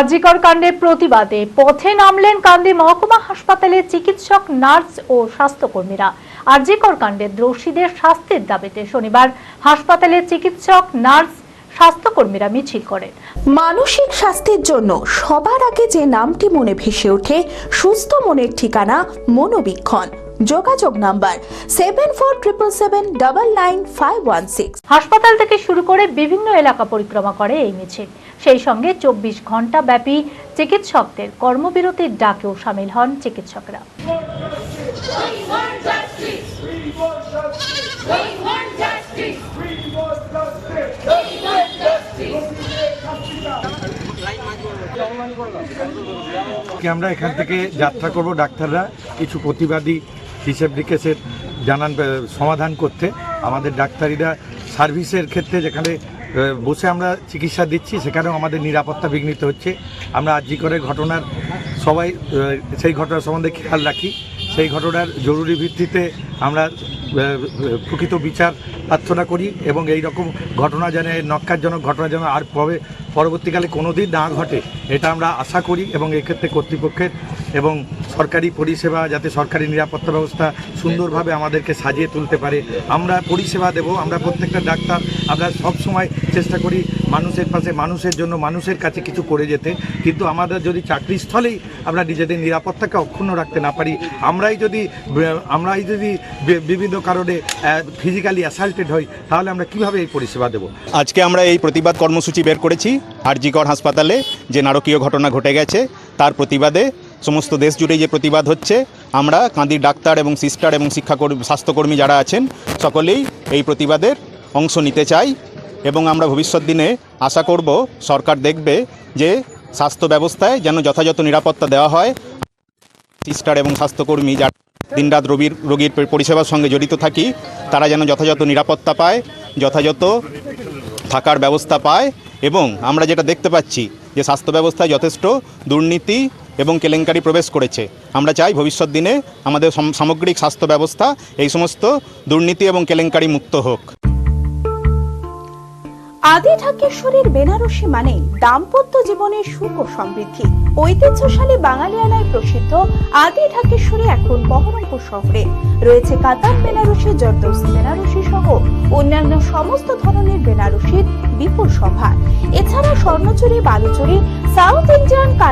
আজিকর কাণ্ডের প্রতিবাদে পথে নামলেন কান্দি মহকুমা হাসপাতালের চিকিৎসক, নার্স ও স্বাস্থ্যকর্মীরা। আজিকর কাণ্ডে দোষীদের শাস্তির দাবিতে শনিবার হাসপাতালের চিকিৎসক, নার্স, স্বাস্থ্যকর্মীরা মিছিল করেন। মানসিক স্বাস্থ্যের জন্য সবার আগে যে নামটি মনে ভেসে ওঠে, সুস্থ মনের ঠিকানা মনোবীক্ষণ। যোগাযোগ number seven four triple seven double nine five one six হাসপাতাল থেকে শুরু করে বিভিন্ন এলাকা পরিক্রমা করে এই মিছিল। সেই সঙ্গে চব্বিশ ঘণ্টা ব্যাপী চিকিৎসকদের কর্মবিরতির ডাকেও সামিল হন চিকিৎসকরা। আমরা এখান থেকে যাত্রা করব ডাক্তাররা? কিছু প্রতিবাদী হিসেব নিকেশের জানান সমাধান করতে। আমাদের ডাক্তারিরা সার্ভিসের ক্ষেত্রে যেখানে বসে আমরা চিকিৎসা দিচ্ছি, সেখানেও আমাদের নিরাপত্তা বিঘ্নিত হচ্ছে। আমরা আর্জি করে ঘটনার, সবাই সেই ঘটনার সম্বন্ধে খেয়াল রাখি। সেই ঘটনার জরুরি ভিত্তিতে আমরা প্রকৃত বিচার প্রার্থনা করি এবং এই রকম ঘটনা যেন নক্কারজনক ঘটনা যেন আর পরে পরবর্তীকালে কোনো দিন না ঘটে, এটা আমরা আশা করি এবং এক্ষেত্রে কর্তৃপক্ষের এবং সরকারি পরিষেবা যাতে সরকারি নিরাপত্তা ব্যবস্থা সুন্দরভাবে আমাদেরকে সাজিয়ে তুলতে পারে। আমরা পরিষেবা দেব, আমরা প্রত্যেকটা ডাক্তার, আমরা সব সময় চেষ্টা করি মানুষের পাশে, মানুষের জন্য, মানুষের কাছে কিছু করে যেতে। কিন্তু আমাদের যদি চাকরিস্থলেই আমরা নিজেদের নিরাপত্তাকে অক্ষুণ্ণ রাখতে না পারি, আমরাই যদি আমরাই যদি বিভিন্ন কারণে ফিজিক্যালি অ্যাসাল্টেড হই, তাহলে আমরা কীভাবে এই পরিষেবা দেবো? আজকে আমরা এই প্রতিবাদ কর্মসূচি বের করেছি আরজিকর হাসপাতালে, যে নারকীয় ঘটনা ঘটে গেছে, তার প্রতিবাদে সমস্ত দেশ জুড়ে যে প্রতিবাদ হচ্ছে, আমরা কাঁদির ডাক্তার এবং সিস্টার এবং শিক্ষাকর্মী, স্বাস্থ্যকর্মী যারা আছেন, সকলেই এই প্রতিবাদের অংশ নিতে চাই এবং আমরা ভবিষ্যৎ দিনে আশা করব সরকার দেখবে যে স্বাস্থ্য ব্যবস্থায় যেন যথাযথ নিরাপত্তা দেওয়া হয়। সিস্টার এবং স্বাস্থ্যকর্মী যারা দিনরাত রোগীর রোগীর পরিষেবার সঙ্গে জড়িত থাকি, তারা যেন যথাযথ নিরাপত্তা পায়, যথাযথ থাকার ব্যবস্থা পায় এবং আমরা যেটা দেখতে পাচ্ছি যে স্বাস্থ্য ব্যবস্থায় যথেষ্ট দুর্নীতি এবং কেলেঙ্কারি প্রবেশ করেছে। আমরা চাই ভবিষ্যৎ দিনে আমাদের সামগ্রিক স্বাস্থ্য ব্যবস্থা এই সমস্ত দুর্নীতি এবং কেলেঙ্কারি মুক্ত হোক। আদি ঢাকেশ্বরীর বেনারসি মানে দাম্পত্য জীবনের সুখ ও সমৃদ্ধি। ঐতিহ্যশালী বাঙালিয়ানায় প্রসিদ্ধ আদি ঢাকেশ্বরী এখন বহরমপুর শহরে। রয়েছে কাতার বেনারসি জর্দৌসি বেনারসি সহ অন্যান্য সমস্ত ধরনের বেনারসির বিপুল সভা। এছাড়া স্বর্ণচুরি, বালুচুরি, সাউথ